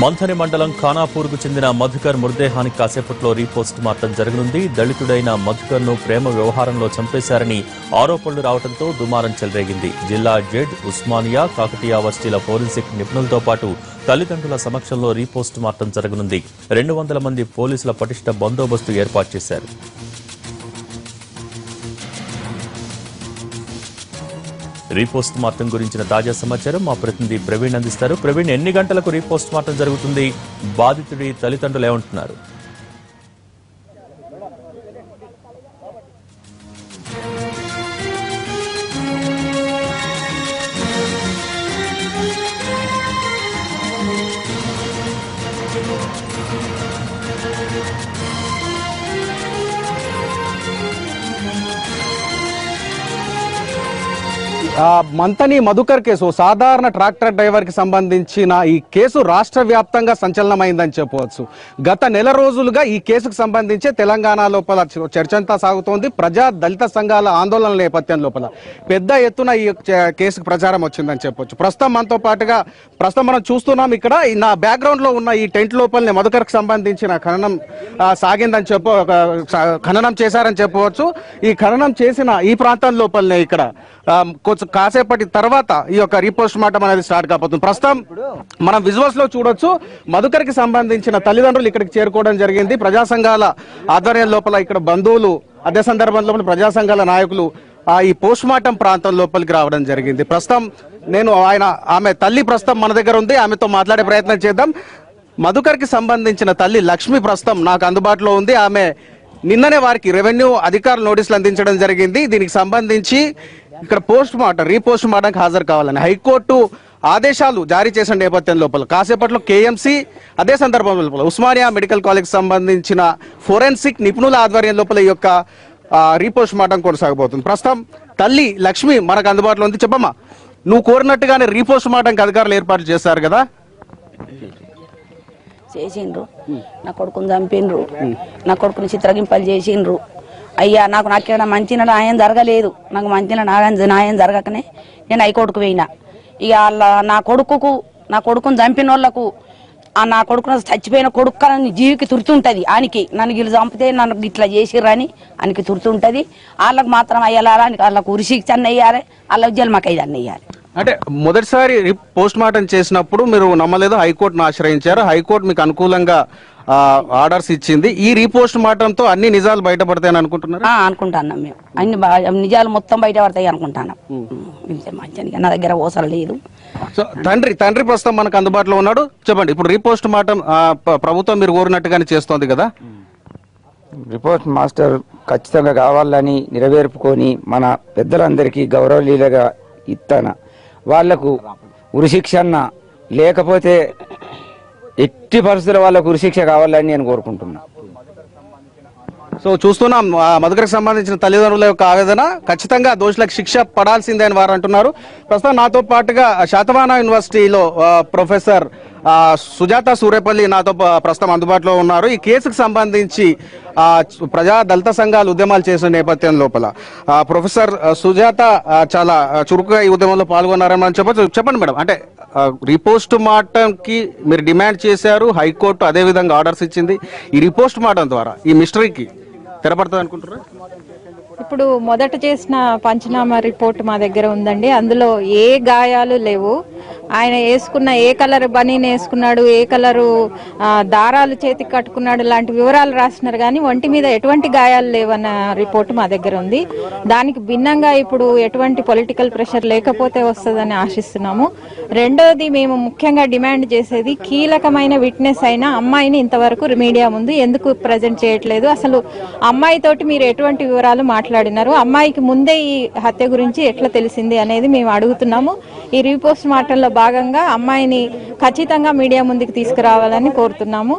మంథని మండలం ఖానాపూర్కు చెందిన మధుకర్ మృతదేహానికి కాసేపట్లో రీపోస్ట్ మార్టం జరగనుంది. దళితుడైన మధుకర్ను ప్రేమ వ్యవహారంలో చంపేశారని ఆరోపణలు రావడంతో దుమారం చెలరేగింది. జిల్లా జెడ్ ఉస్మానియా కాకతీయ వర్సిటీల ఫోరెన్సిక్ నిపుణులతో పాటు తల్లిదండ్రుల సమక్షంలో రీపోస్ట్ మార్టం జరగనుంది. రెండు వందల మంది పోలీసుల పటిష్ట బందోబస్తు ఏర్పాటు చేశారు. రీపోస్ట్ మార్టం గురించిన తాజా సమాచారం మా ప్రతినిధి ప్రవీణ్ అందిస్తారు. ప్రవీణ్ ఎన్ని గంటలకు రీపోస్ట్ మార్టం జరుగుతుంది? బాధితుడి తల్లిదండ్రులు ఏమంటున్నారు? మంతని మధుకర్ కేసు సాధారణ ట్రాక్టర్ డ్రైవర్కి సంబంధించిన ఈ కేసు రాష్ట్ర వ్యాప్తంగా సంచలనమైందని చెప్పవచ్చు. గత నెల రోజులుగా ఈ కేసుకు సంబంధించి తెలంగాణ లోపల చర్చంతా సాగుతోంది. ప్రజా దళిత సంఘాల ఆందోళన నేపథ్యం లోపల పెద్ద ఎత్తున ఈ కేసుకు ప్రచారం వచ్చిందని చెప్పవచ్చు ప్రస్తుతం మనతో పాటుగా ప్రస్తుతం మనం చూస్తున్నాం ఇక్కడ ఈ నా బ్యాక్గ్రౌండ్లో ఉన్న ఈ టెంట్ లోపలనే మధుకర్కి సంబంధించిన ఖననం సాగిందని చెప్ప ఖననం చేశారని చెప్పవచ్చు. ఈ ఖననం చేసిన ఈ ప్రాంతం లోపలనే ఇక్కడ కొంచెం కాసేపటి తర్వాత ఈ యొక్క రీపోస్ట్ మార్టం అనేది స్టార్ట్ కాబోతుంది. ప్రస్తుతం మనం విజువల్స్లో చూడొచ్చు. మధుకర్కి సంబంధించిన తల్లిదండ్రులు ఇక్కడికి చేరుకోవడం జరిగింది. ప్రజా సంఘాల ఆధ్వర్యం లోపల ఇక్కడ బంధువులు అదే సందర్భంలో ప్రజా సంఘాల నాయకులు ఆ ఈ పోస్ట్ మార్టం ప్రాంతం లోపలికి రావడం జరిగింది. ప్రస్తుతం నేను ఆయన ఆమె తల్లి ప్రస్తుతం మన దగ్గర ఉంది. ఆమెతో మాట్లాడే ప్రయత్నం చేద్దాం. మధుకర్కి సంబంధించిన తల్లి లక్ష్మి ప్రస్తుతం నాకు అందుబాటులో ఉంది. ఆమె నిన్ననే వారికి రెవెన్యూ అధికారులు నోటీసులు అందించడం జరిగింది. దీనికి సంబంధించి ఇక్కడ పోస్ట్ మార్టం రీపోస్ట్ మార్టంకి హాజరు కావాలని హైకోర్టు ఆదేశాలు జారీ చేసిన నేపథ్యం లోపల కాసేపట్లో కేఎంసీ అదే సందర్భం లోపల ఉస్మానియా మెడికల్ కాలేజ్ సంబంధించిన ఫోరెన్సిక్ నిపుణుల ఆధ్వర్యం లోపల ఈ యొక్క రీపోస్ట్ మార్టం కొనసాగబోతుంది. ప్రస్తుతం తల్లి లక్ష్మి మనకు అందుబాటులో ఉంది. చెప్పమ్మా నువ్వు కోరినట్టుగానే రీపోస్ట్ మార్టంకి అధికారులు ఏర్పాటు చేశారు కదా? చేసిండ్రు. నా కొడుకుని చంపిండ్రు. నా కొడుకుని చిత్రగింపలు చేసిండ్రు. అయ్యా నాకు నాకేడ మంచి న్యాయం జరగలేదు నాకు మంచి న్యాయం న్యాయం జరగకనే నేను హైకోర్టుకు పోయినా ఇక వాళ్ళ నా కొడుకుకు నా కొడుకుని చంపిన వాళ్ళకు ఆ నా కొడుకును చచ్చిపోయిన కొడుకు అని జీవికి తుర్తుంటుంది ఆయనకి నన్ను వీళ్ళు చంపితే నన్ను ఇట్లా చేసిర్రని ఆయనకి తుర్తుంటుంది వాళ్ళకి మాత్రం అయ్యాలని వాళ్ళకు ఉరిశిక్ష అన్న వేయాలి వాళ్ళ జన్మకైదు మాకు అయ్యాలి అంటే మొదటిసారి పోస్ట్ మార్టం చేసినప్పుడు మీరు నమ్మలేదు హైకోర్టును ఆశ్రయించారు. హైకోర్టు మీకు అనుకూలంగా ఆ, ఆర్డర్స్ ఇచ్చింది. ఈ రీపోస్ట్ మార్టంతో అన్ని నిజాలు బయటపడతాయని అనుకుంటున్నారు? ఆ, అనుకుంటున్నాం మేము. అన్ని నిజాలు మొత్తం బయట పడతాయి అనుకుంటున్నాం ఇంతే మంచిగా నా దగ్గర ఓసలు లేదు. సో తండ్రి తండ్రి ప్రస్తుతం మనకు అందుబాటులో ఉన్నాడు. చెప్పండి ఇప్పుడు రీపోస్ట్ మార్టం ప్రభుత్వం మీరు కోరినట్టుగానే చేస్తోంది కదా? రిపోర్ట్ మాస్టర్ ఖచ్చితంగా కావాలని నెరవేర్పుకొని మన పెద్దలందరికీ గౌరవలీలగా ఇస్తాన. వాళ్ళకు ఉరిశిక్ష లేకపోతే ఎట్టి పరిస్థితుల వాళ్ళకు ఉరిశిక్ష కావాలని నేను కోరుకుంటున్నా. సో చూస్తున్నాం మధుకరకు సంబంధించిన తల్లిదండ్రుల యొక్క ఆవేదన. ఖచ్చితంగా దోషులకు శిక్ష పడాల్సిందే అని వారు అంటున్నారు. ప్రస్తుతం నాతో పాటుగా శాతవాన యూనివర్సిటీలో ప్రొఫెసర్ సుజాత సూరేపల్లి నాతో ప్రస్తుతం అందుబాటులో ఉన్నారు. ఈ కేసుకు సంబంధించి ప్రజా దళిత సంఘాలు ఉద్యమాలు చేసిన నేపథ్యం లోపల. ప్రొఫెసర్ సుజాత చాలా చురుకుగా ఈ ఉద్యమంలో పాల్గొన్నారని మనం చెప్పచ్చు. చెప్పండి మేడం. అంటే రిపోస్ట్ మార్టంకి మీరు డిమాండ్ చేశారు. హైకోర్టు అదే విధంగా ఆర్డర్స్ ఇచ్చింది. ఈ రిపోస్ట్ మార్టం ద్వారా ఈ మిస్టరీకి తెరపడుతుంది అనుకుంటున్నారు? ఇప్పుడు మొదట చేసిన పంచనామా రిపోర్ట్ మా దగ్గర ఉందండి. అందులో ఏ గాయాలు లేవు. ఆయన వేసుకున్న ఏ కలర్ బనీని వేసుకున్నాడు ఏ కలరు దారాలు చేతికి కట్టుకున్నాడు లాంటి వివరాలు రాసినారు కానీ ఒంటి మీద ఎటువంటి గాయాలు లేవన్న రిపోర్ట్ మా దగ్గర ఉంది. దానికి భిన్నంగా ఇప్పుడు ఎటువంటి పొలిటికల్ ప్రెషర్ లేకపోతే వస్తుందని ఆశిస్తున్నాము. రెండోది మేము ముఖ్యంగా డిమాండ్ చేసేది కీలకమైన విట్నెస్ అయిన అమ్మాయిని ఇంతవరకు మీడియా ముందు ఎందుకు ప్రజెంట్ చేయట్లేదు? అసలు అమ్మాయితోటి మీరు ఎటువంటి వివరాలు మాట్లాడినారు? అమ్మాయికి ముందే ఈ హత్య గురించి ఎట్లా తెలిసింది అనేది మేము అడుగుతున్నాము. ఈ రీపోస్ట్ మార్టంలో భాగంగా అమ్మాయిని ఖచ్చితంగా మీడియా ముందుకు తీసుకురావాలని కోరుతున్నాము.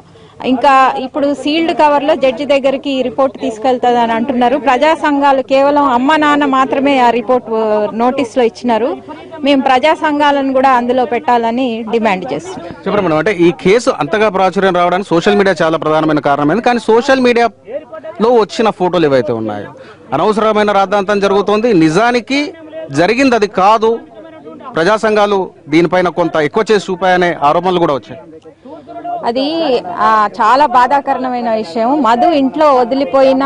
ఇంకా ఇప్పుడు సీల్డ్ కవర్లో జడ్జి దగ్గరికి ఈ రిపోర్ట్ తీసుకెళ్తుంది అని అంటున్నారు. ప్రజా సంఘాలు కేవలం అమ్మ నాన్న మాత్రమే ఆ రిపోర్ట్ నోటీస్లో ఇచ్చినారు. మేము ప్రజా సంఘాలను కూడా అందులో పెట్టాలని డిమాండ్ చేస్తున్నాం. చెప్పండి మేడం అంటే ఈ కేసు అంతగా ప్రాచుర్యం రావడానికి సోషల్ మీడియా చాలా ప్రధానమైన కారణమైంది. కానీ సోషల్ మీడియాలో వచ్చిన ఫోటోలు ఏవైతే ఉన్నాయో అనవసరమైన రాద్ధాంతం జరుగుతోంది. నిజానికి జరిగింది అది కాదు. ప్రజా సంఘాలు దీనిపైన కొంత ఎక్కువ చేసి చూపాయనే ఆరోపణలు కూడా వచ్చాయి. అది చాలా బాధాకరమైన విషయం. మధు ఇంట్లో వదిలిపోయిన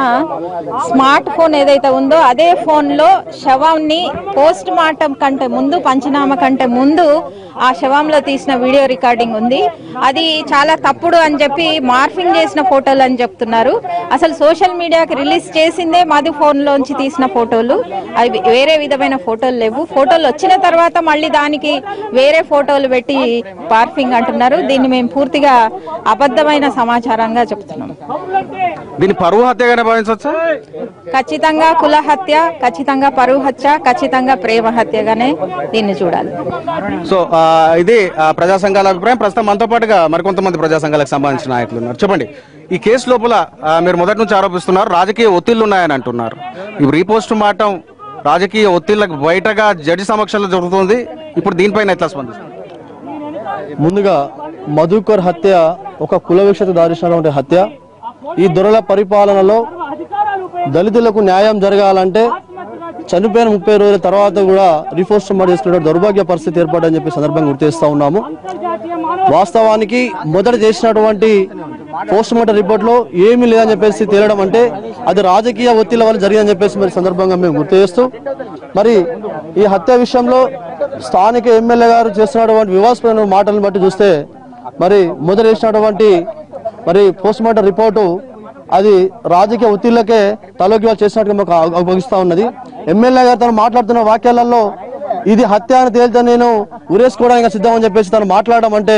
స్మార్ట్ ఫోన్ ఏదైతే ఉందో అదే ఫోన్లో శవాన్ని పోస్ట్ మార్టం కంటే ముందు పంచనామా కంటే ముందు ఆ శవంలో తీసిన వీడియో రికార్డింగ్ ఉంది. అది చాలా తప్పుడు అని చెప్పి మార్ఫింగ్ చేసిన ఫోటోలు అని చెప్తున్నారు. అసలు సోషల్ మీడియాకి రిలీజ్ చేసిందే మధు ఫోన్ లోంచి తీసిన ఫోటోలు. అవి వేరే విధమైన ఫోటోలు లేవు. ఫోటోలు వచ్చిన తర్వాత మళ్ళీ దానికి వేరే ఫోటోలు పెట్టి మార్ఫింగ్ అంటున్నారు. దీన్ని మేము పూర్తిగా అబద్ధమైన సమాచారంగా చెప్తున్నాం. దీన్ని పరువు హత్యగానే భావించవచ్చా? ఖచ్చితంగా కుల హత్య ఖచ్చితంగా పరువు హత్య ఖచ్చితంగా ప్రేమ హత్యగానే దీన్ని చూడాలి. సో ఆ, ఇది ప్రజా సంఘాల అభిప్రాయం. ప్రస్తుతం మనతో పాటుగా మరికొంతమంది ప్రజా సంఘాలకు సంబంధించిన నాయకులు ఉన్నారు. చెప్పండి ఈ కేసు లోపల మీరు మొదటి నుంచి ఆరోపిస్తున్నారు రాజకీయ ఒత్తిళ్ళు ఉన్నాయని అంటున్నారు. ఈ రీపోస్ట్ మాటం రాజకీయ ఒత్తిళ్ళకు బయటగా జడ్జి సమక్షంలో జరుగుతుంది. ఇప్పుడు దీనిపైన ఎట్లా స్పందిస్తారు? ముందుగా మధుకర్ హత్య ఒక కులవిక్షత దారిస్తున్నటువంటి హత్య. ఈ దొరల పరిపాలనలో దళితులకు న్యాయం జరగాలంటే చనిపోయిన ముప్పై రోజుల తర్వాత కూడా రిపోస్ట్ చేసుకునే దౌర్భాగ్య పరిస్థితి ఏర్పడని చెప్పి సందర్భంగా గుర్తు ఉన్నాము. వాస్తవానికి మొదట చేసినటువంటి పోస్ట్మార్టం రిపోర్ట్లో రిపోర్ట్లో ఏమీ లేదని చెప్పేసి తేలడం అంటే అది రాజకీయ ఒత్తిళ్ళ వల్ల జరిగిందని చెప్పేసి మరి సందర్భంగా మేము గుర్తు చేస్తూ మరి ఈ హత్య విషయంలో స్థానిక ఎమ్మెల్యే గారు చేస్తున్నటువంటి వివాదాస్పదమైన మాటలను బట్టి చూస్తే మరి ముద్ర వేసినటువంటి మరి పోస్ట్ మార్టం రిపోర్టు అది రాజకీయ ఒత్తిళ్ళకే తలోకి వాళ్ళు చేసినట్టుగా మాకు అభగిస్తా ఉన్నది. ఎమ్మెల్యే గారు తను మాట్లాడుతున్న వాక్యాలలో ఇది హత్య అని తేలితే నేను ఉరేసుకోవడానికి సిద్ధం అని చెప్పేసి తను మాట్లాడడం అంటే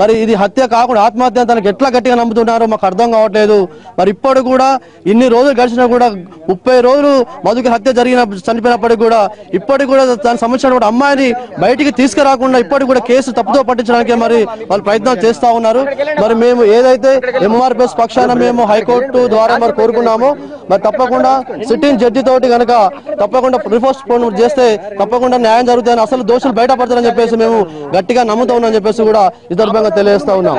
మరి ఇది హత్య కాకుండా ఆత్మహత్య తనకి ఎట్లా గట్టిగా నమ్ముతున్నారో మాకు అర్థం కావట్లేదు. మరి ఇప్పుడు కూడా ఇన్ని రోజులు గడిచినా కూడా ముప్పై రోజులు మధుకి హత్య జరిగిన చనిపోయినప్పటికి కూడా ఇప్పటికి కూడా దానికి సంబంధించిన అమ్మాయిని బయటికి తీసుకురాకుండా ఇప్పటికి కూడా కేసు తప్పుతో పట్టించడానికి మరి వాళ్ళు ప్రయత్నాలు చేస్తా ఉన్నారు. మరి మేము ఏదైతే ఎంఆర్పిఎస్ పక్షాన మేము హైకోర్టు ద్వారా మరి కోరుకున్నామో మరి తప్పకుండా సిట్టింగ్ జడ్జి తోటి కనుక తప్పకుండా రిపోర్ట్ చేస్తే తప్పకుండా న్యాయం జరుగుతుందని అసలు దోషులు బయటపడతారని చెప్పేసి మేము గట్టిగా నమ్ముతా ఉన్నాం చెప్పేసి కూడా ఈ సందర్భంగా తెలియజేస్తా ఉన్నాం.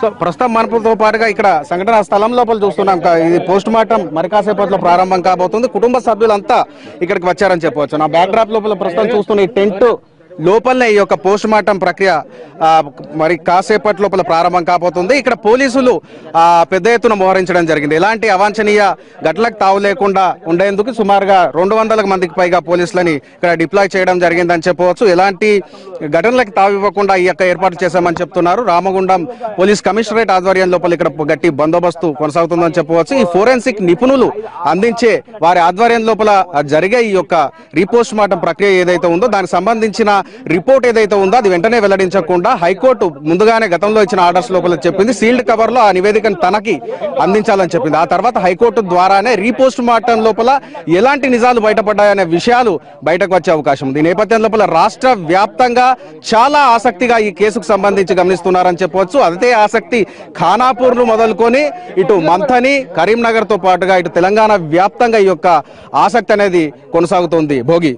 సో ప్రస్తుతం మనపులతో పాటుగా ఇక్కడ సంఘటన స్థలం లోపల చూస్తున్నాం. ఇది పోస్ట్ మార్టం మరి కాసేపట్లో ప్రారంభం కాబోతుంది. కుటుంబ సభ్యులంతా ఇక్కడికి వచ్చారని చెప్పవచ్చు. నా బ్యాక్ డ్రాప్ లోపల ప్రస్తుతం చూస్తున్న ఈ టెంట్ లోపలనే ఈ యొక్క పోస్ట్ మార్టం ప్రక్రియ మరి కాసేపటి లోపల ప్రారంభం కాబోతుంది. ఇక్కడ పోలీసులు పెద్ద ఎత్తున మోహరించడం జరిగింది. ఎలాంటి అవాంఛనీయ ఘటనలకు తావు లేకుండా ఉండేందుకు సుమారుగా రెండు వందల మందికి పైగా పోలీసులని ఇక్కడ డిప్లాయ్ చేయడం జరిగిందని చెప్పవచ్చు. ఎలాంటి ఘటనలకు తావు ఇవ్వకుండా ఈ యొక్క ఏర్పాటు చేశామని చెప్తున్నారు. రామగుండం పోలీస్ కమిషనరేట్ ఆధ్వర్యం లోపల ఇక్కడ గట్టి బందోబస్తు కొనసాగుతుందని చెప్పవచ్చు. ఈ ఫోరెన్సిక్ నిపుణులు అందించే వారి ఆధ్వర్యం లోపల జరిగే ఈ యొక్క రీపోస్ట్ మార్టం ప్రక్రియ ఏదైతే ఉందో దానికి సంబంధించిన రిపోర్ట్ ఏదైతే ఉందో అది వెంటనే వెల్లడించకుండా హైకోర్టు ముందుగానే గతంలో ఇచ్చిన ఆర్డర్స్ లోపల చెప్పింది సీల్డ్ కవర్లో ఆ నివేదికను తనకి అందించాలని చెప్పింది. ఆ తర్వాత హైకోర్టు ద్వారానే రీపోస్ట్ మార్టం లోపల ఎలాంటి నిజాలు బయటపడ్డాయనే విషయాలు బయటకు వచ్చే అవకాశం ఉంది. ఈ నేపథ్యం లోపల రాష్ట్ర వ్యాప్తంగా చాలా ఆసక్తిగా ఈ కేసుకు సంబంధించి గమనిస్తున్నారని చెప్పవచ్చు అదే ఆసక్తి ఖానాపూర్లు మొదలుకొని ఇటు మంథని కరీంనగర్తో పాటుగా ఇటు తెలంగాణ వ్యాప్తంగా ఈ యొక్క ఆసక్తి అనేది కొనసాగుతోంది. భోగి.